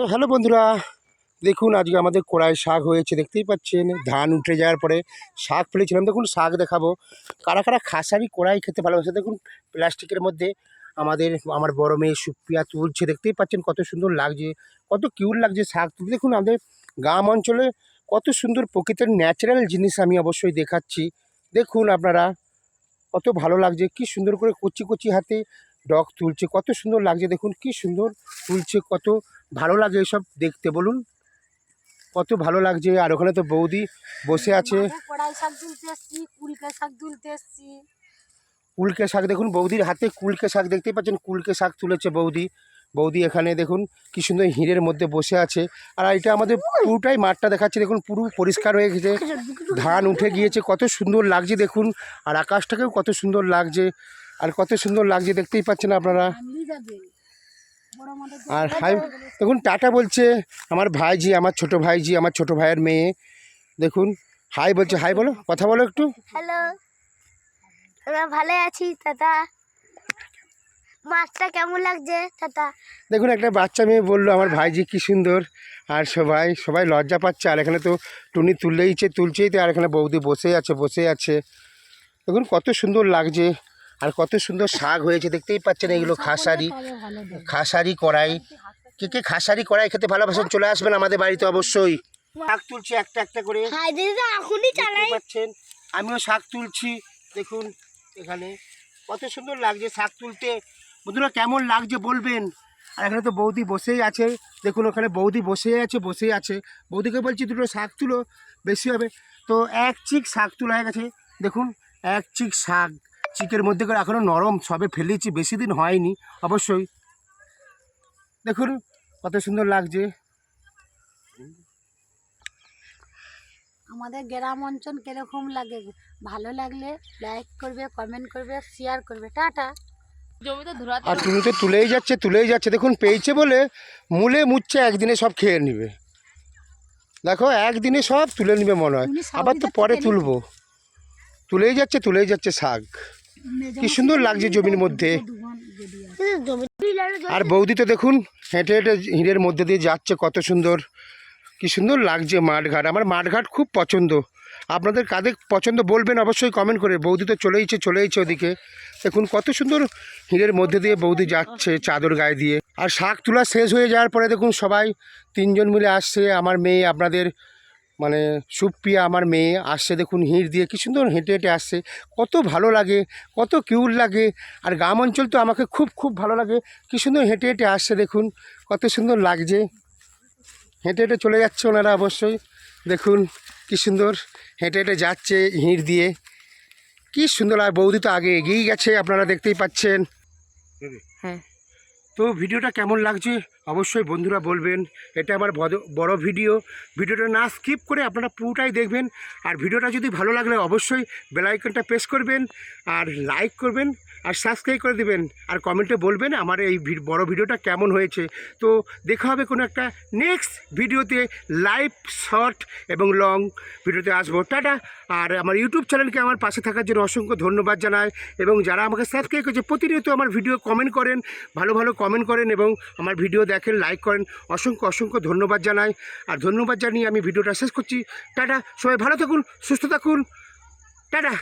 তো হ্যালো বন্ধুরা, দেখুন আজকে আমাদের কড়াই শাক হয়েছে, দেখতেই পাচ্ছেন, ধান উঠে যাওয়ার পরে শাক ফেলেছিলাম। দেখুন শাক দেখাবো, কারা কারা খাসারি কড়াই খেতে ভালোবাসে। দেখুন প্লাস্টিকের মধ্যে আমাদের, আমার বড় মেয়ে সুপ্রিয়া তুলছে, দেখতেই পাচ্ছেন কত সুন্দর লাগছে, কত কিউট লাগছে শাক তুলতে। দেখুন আমাদের গ্রাম অঞ্চলে কত সুন্দর প্রকৃতির ন্যাচারাল জিনিস আমি অবশ্যই দেখাচ্ছি। দেখুন আপনারা, কত ভালো লাগছে, কি সুন্দর করে কচি কচি হাতে ডগ তুলছে কত সুন্দর লাগছে দেখুন কি সুন্দর তুলছে কত ভালো লাগে এসব দেখতে বলুন। কত ভালো লাগছে আর ওখানে তো বৌদি বসে আছে। কুলকে শাক দেখুন বৌদির হাতে কুলকে শাক দেখতেই পাচ্ছেন কুলকে শাক তুলেছে বৌদি। বৌদি এখানে দেখুন কি সুন্দর হিড়ের মধ্যে বসে আছে। আর এটা আমাদের পুরোটাই মাঠটা দেখাচ্ছে দেখুন পুরো পরিষ্কার হয়ে গেছে। ধান উঠে গিয়েছে কত সুন্দর লাগছে দেখুন। আর আকাশটাকেও কত সুন্দর লাগছে। আর কত সুন্দর লাগছে দেখতেই পাচ্ছেন আপনারা। আর হাই দেখুন টাটা বলছে আমার ভাইজি আমার ছোট ভাইজি আমার ছোট ভাইয়ের মেয়ে। দেখুন হাই বলছে হাই বলো কথা বলো একটু। হ্যালো আমরা ভালো আছি দাদা? মাছটা কেমন লাগছে দাদা? দেখুন একটা বাচ্চা মেয়ে বলল আমার ভাইজি কি সুন্দর। আর সবাই সবাই লজ্জা পাচ্ছে। আর এখানে তো টুনি তুললেইছে তুলছেই তো আর এখানে বৌদি বসে আছে বসে আছে। দেখুন কত সুন্দর লাগছে। আর কত সুন্দর শাক হয়েছে দেখতেই পাচ্ছেন এগুলো খাসারি। খাসারি কড়াই। কে কে খাসারি কড়াই খেতে ভালোবাসেন চলে আসবেন আমাদের বাড়িতে অবশ্যই। শাক তুলছি একটা একটা করে। পাচ্ছেন আমিও শাক তুলছি। দেখুন এখানে কত সুন্দর লাগছে শাক তুলতে। বন্ধুরা কেমন লাগছে বলবেন? আর এখানে তো বৌদি বসেই আছে। দেখুন ওখানে বৌদি বসেই আছে বসেই আছে। বৌদিকে বলছি দুটো শাক তুলো বেশি হবে। তো এক চিক শাক তোলা হয়ে গেছে। দেখুন এক চিক শাক। চিকের মধ্যে করে এখনও নরম সবে ফেলেছি বেশি দিন হয়নি অবশ্যই। দেখুন কত সুন্দর লাগছে। আমাদের গ্রাম অঞ্চল কীরকম লাগে? ভালো লাগলে লাইক করবে কমেন্ট করবে শেয়ার করবে। টাটা। জমিতে ধরাতে আর তুমি তো তুলেই যাচ্ছে তুলেই যাচ্ছে। দেখুন পেয়েছে বলে মূলে মুচ্ছে একদিনে সব খেয়ে নেবে। দেখো একদিনে সব তুলে নেবে মনে হয়। আবার তো পরে তুলবো। তুলেই যাচ্ছে তুলেই যাচ্ছে শাক। কি সুন্দর লাগছে জমির মধ্যে। আর বৌদি তো দেখুন, হেঁটে হেঁটে হিড়ের মধ্যে দিয়ে যাচ্ছে, কত সুন্দর। কি সুন্দর লাগছে মাঠঘাট। আমার মাঠঘাট খুব পছন্দ। আপনাদের কাদের পছন্দ বলবেন অবশ্যই কমেন্ট করে। বৌদি তো চলেইছে চলেইছে ওদিকে। দেখুন, কত সুন্দর হিড়ের মধ্যে দিয়ে বৌদি যাচ্ছে চাদর গায়ে দিয়ে। আর শাক তোলা শেষ হয়ে যাওয়ার পরে দেখুন সবাই তিনজন মিলে আসছে। আমার মেয়ে, আপনাদের মানে সুপ্রিয়া আমার মেয়ে আসছে দেখুন হিঁড় দিয়ে, কি সুন্দর হেঁটে হেঁটে আসছে। কত ভালো লাগে, কত কিউট লাগে। আর গ্রাম অঞ্চল তো আমাকে খুব খুব ভালো লাগে। কি সুন্দর হেঁটে হেঁটে আসছে দেখুন, কত সুন্দর লাগছে। হেঁটে হেঁটে চলে যাচ্ছে ওনারা অবশ্যই। দেখুন কি সুন্দর হেঁটে হেঁটে যাচ্ছে হিঁড় দিয়ে। কি সুন্দর, আর বৌদি তো আগে এগিয়েই গেছে, আপনারা দেখতেই পাচ্ছেন। হ্যাঁ। তো ভিডিওটা কেমন লাগছে অবশ্যই বন্ধুরা বলবেন। এটা আমার বড়- ভিডিও। ভিডিওটা না স্কিপ করে আপনারা পুরোটাই দেখবেন। আর ভিডিওটা যদি ভালো লাগলে অবশ্যই বেলাইকনটা প্রেস করবেন। আর লাইক করবেন। আর সাবস্ক্রাইব করে দেবেন আর কমেন্টে বলবেন আমার এই বড় ভিডিওটা কেমন হয়েছে। তো দেখা হবে কোনো একটা নেক্সট ভিডিওতে লাইভ শর্ট এবং লং ভিডিওতে আসব। টাটা। আর আমার ইউটিউব চ্যানেলকে আমার পাশে থাকার জন্য অসংখ্য ধন্যবাদ জানাই এবং যারা আমাকে সাবস্ক্রাইব করেছে, প্রতিনিয়ত আমার ভিডিও কমেন্ট করেন, ভালো ভালো কমেন্ট করেন এবং আমার ভিডিও দেখেন লাইক করেন, অসংখ্য অসংখ্য ধন্যবাদ জানাই। আর ধন্যবাদ জানিয়ে আমি ভিডিওটা শেষ করছি। টাটা। সবাই ভালো থাকুন, সুস্থ থাকুন। টাটা।